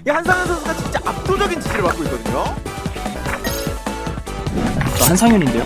이 한상현 선수가 진짜 압도적인 지지를 받고 있거든요. 저 한상현인데요.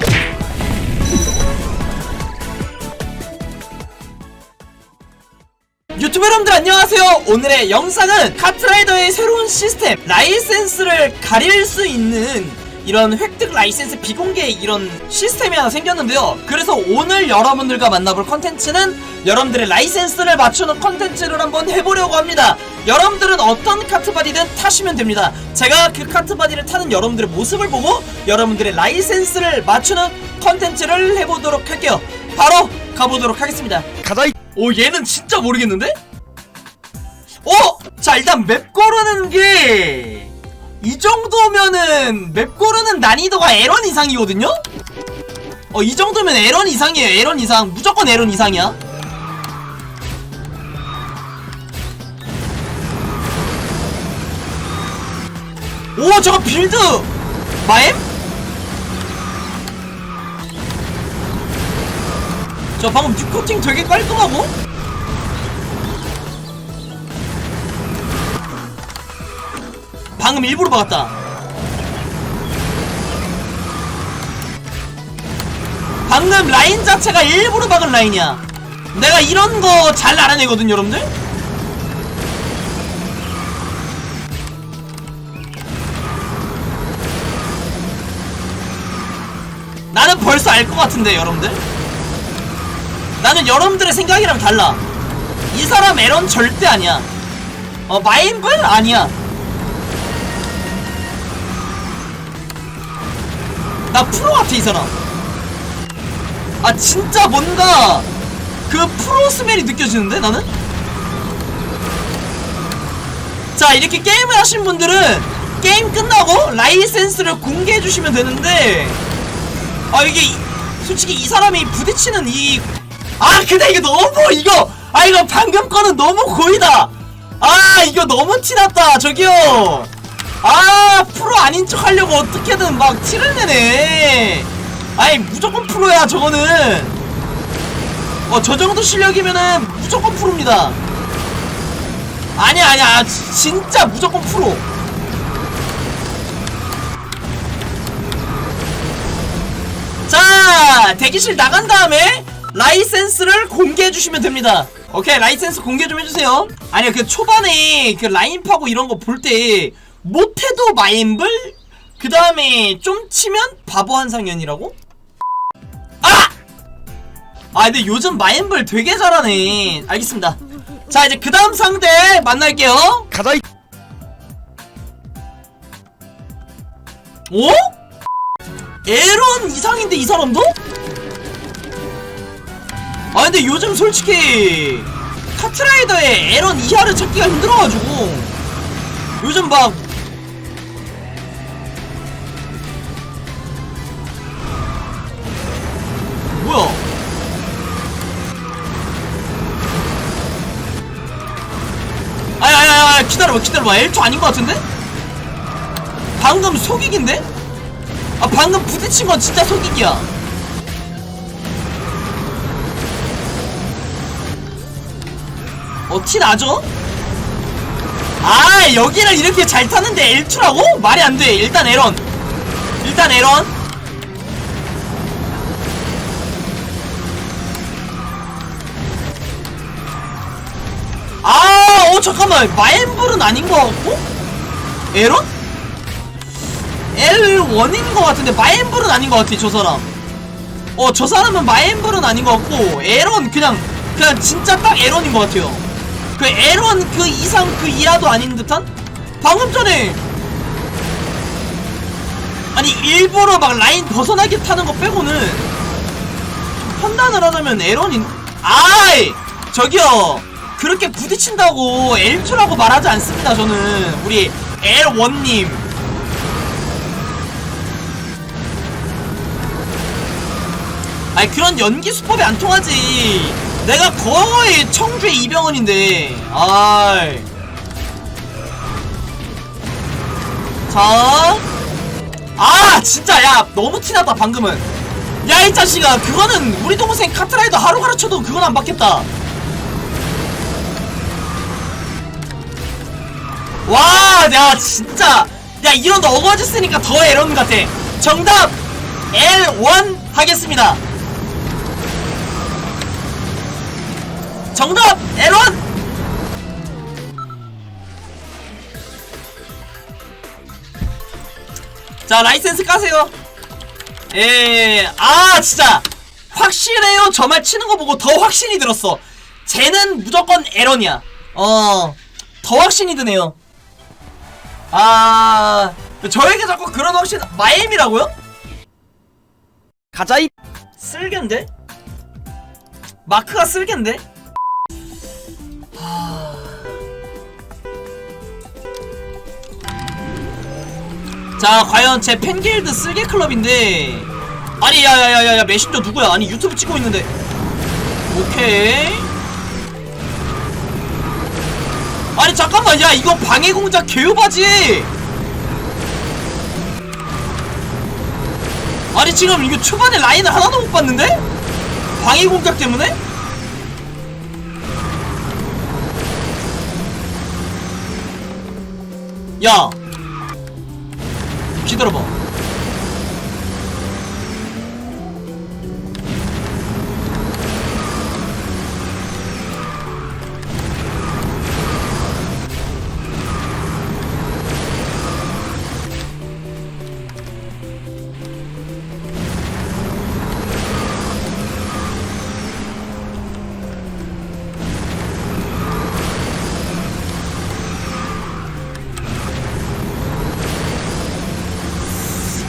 유튜브 여러분들 안녕하세요 오늘의 영상은 카트라이더의 새로운 시스템 라이센스를 가릴 수 있는 이런 획득 라이센스 비공개 이런 시스템이 하나 생겼는데요. 그래서 오늘 여러분들과 만나볼 컨텐츠는 여러분들의 라이센스를 맞추는 컨텐츠를 한번 해보려고 합니다. 여러분들은 어떤 카트바디든 타시면 됩니다. 제가 그 카트바디를 타는 여러분들의 모습을 보고 여러분들의 라이센스를 맞추는 컨텐츠를 해보도록 할게요. 바로 가보도록 하겠습니다. 가자 이. 오 얘는 진짜 모르겠는데? 어? 자 일단 맵 고르는 게 이 정도면은 맵 고르는 난이도가 에런 이상이거든요? 어 이 정도면 에런 이상이에요 에런 이상 무조건 에런 이상이야 오 저거 빌드 마엠? 저 방금 뉴코팅 되게 깔끔하고? 방금 일부러 박았다 방금 라인 자체가 일부러 박은 라인이야 내가 이런 거 잘 알아내거든 여러분들 나는 벌써 알 것 같은데 여러분들 나는 여러분들의 생각이랑 달라. 이 사람 에런 절대 아니야. 어, 마인블? 아니야. 나 프로 같아, 이 사람. 아, 진짜 뭔가, 그 프로 스멜이 느껴지는데, 나는? 자, 이렇게 게임을 하신 분들은, 게임 끝나고 라이센스를 공개해주시면 되는데, 아, 이게, 이- 솔직히 이 사람이 부딪히는 이 아 근데 이거 너무 이거 아 이거 방금 거는 너무 고이다 아 이거 너무 티났다 저기요 아 프로 아닌 척 하려고 어떻게든 막 티를 내네. 아이 무조건 프로야 저거는. 어 저 정도 실력이면은 무조건 프로입니다. 아니야 아니야. 지- 진짜 무조건 프로. 자 대기실 나간 다음에 라이센스를 공개해 주시면 됩니다. 오케이 라이센스 공개 좀 해주세요. 아니요 그 초반에 그 라인 파고 이런 거 볼때 못해도 마인블 그 다음에 좀 치면 바보 한상현이라고? 아! 아 근데 요즘 마인블 되게 잘하네 알겠습니다 자 이제 그 다음 상대 만날게요 가자 이 오? 에런 이상인데 이 사람도? 아 근데 요즘 솔직히 카트라이더에 에런 이하를 찾기가 힘들어가지고 요즘 막 기다려봐 기다려봐 L2 아닌 것 같은데? 방금 속이긴데? 아 방금 부딪힌 건 진짜 속이기야 어 티 나죠? 아 여기를 이렇게 잘 타는데 L2라고? 말이 안돼 일단 에런 일단 에런 잠깐만. 마인블은 아닌 것 같고? 에런? L1인 것 같은데, 마인블은 아닌 것 같아, 저 사람. 어, 저 사람은 마인블은 아닌 것 같고, 에런, 그냥, 그냥 진짜 딱 에런인 것 같아요. 그 에런 그 이상 그 이하도 아닌 듯한? 방금 전에, 아니, 일부러 막 라인 벗어나게 타는 거 빼고는, 좀 판단을 하자면 에런인, 아이! 저기요! 그렇게 부딪힌다고 L2라고 말하지 않습니다, 저는. 우리 L1님. 아니, 그런 연기 수법이 안 통하지. 내가 거의 청주의 이병헌인데. 아이. 자. 아, 진짜, 야, 너무 티나다, 방금은. 야, 이 자식아, 그거는 우리 동생 카트라이더 하루 가르쳐도 그건 안 받겠다. 와 야 진짜. 야 이런 어거지 쓰니까 더 에런 같아. 정답 L1 하겠습니다. 정답 L1 자 라이센스 까세요. 예, 아 진짜. 확실해요. 저 말 치는 거 보고 더 확신이 들었어. 쟤는 무조건 에런이야. 어 더 확신이 드네요 아 저에게 자꾸 그런 확신 마엠이라고요? 가자 이 쓸겐데? 마크가 쓸겐데? 하... 자 과연 제 팬길드 쓸개 클럽인데 아니 야야야야야 메신저 누구야 아니 유튜브 찍고 있는데 오케이 아니 잠깐만 야 이거 방해공작 개요바지 아니 지금 이거 초반에 라인을 하나도 못 봤는데? 방해 공격 때문에? 야 기다려봐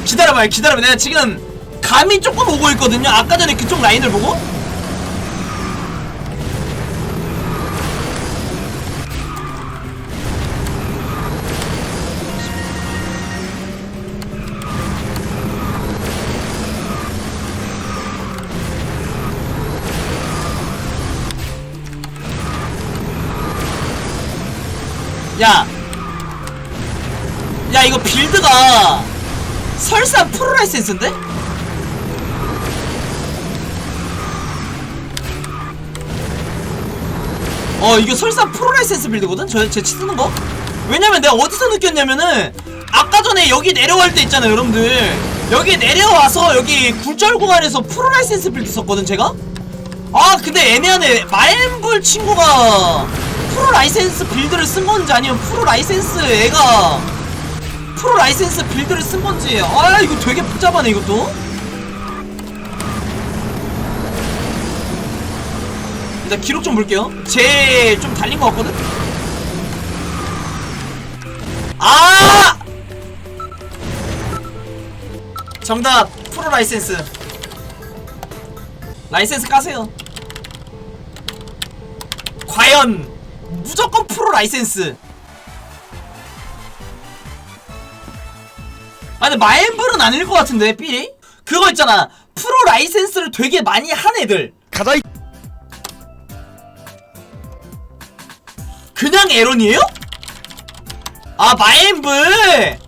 기다려봐요 기다려봐 내가 지금 감이 조금 오고 있거든요. 아까 전에 그쪽 라인을 보고. 야! 야 이거 빌드가 설사 프로 라이센스인데? 어 이게 설사 프로 라이센스 빌드거든? 저, 제 쓰는 거? 왜냐면 내가 어디서 느꼈냐면은 아까 전에 여기 내려갈 때 있잖아요 여러분들 여기 내려와서 여기 굴절 구간에서 프로 라이센스 빌드 썼거든 제가? 아 근데 애매하네 마엠불 친구가 프로 라이센스 빌드를 쓴 건지 아니면 프로 라이센스 애가 프로 라이센스 빌드를 쓴 건지 아 이거 되게 복잡하네 이것도. 일단 기록 좀 볼게요. 제 좀 달린 것 같거든? 아! 정답! 프로 라이센스. 라이센스 까세요. 과연 무조건 프로 라이센스 아 근데 마엠블은 아닐 것 같은데 삐리? 그거 있잖아 프로 라이센스를 되게 많이 한 애들 가자 이 그냥 에런이에요? 아 마엠블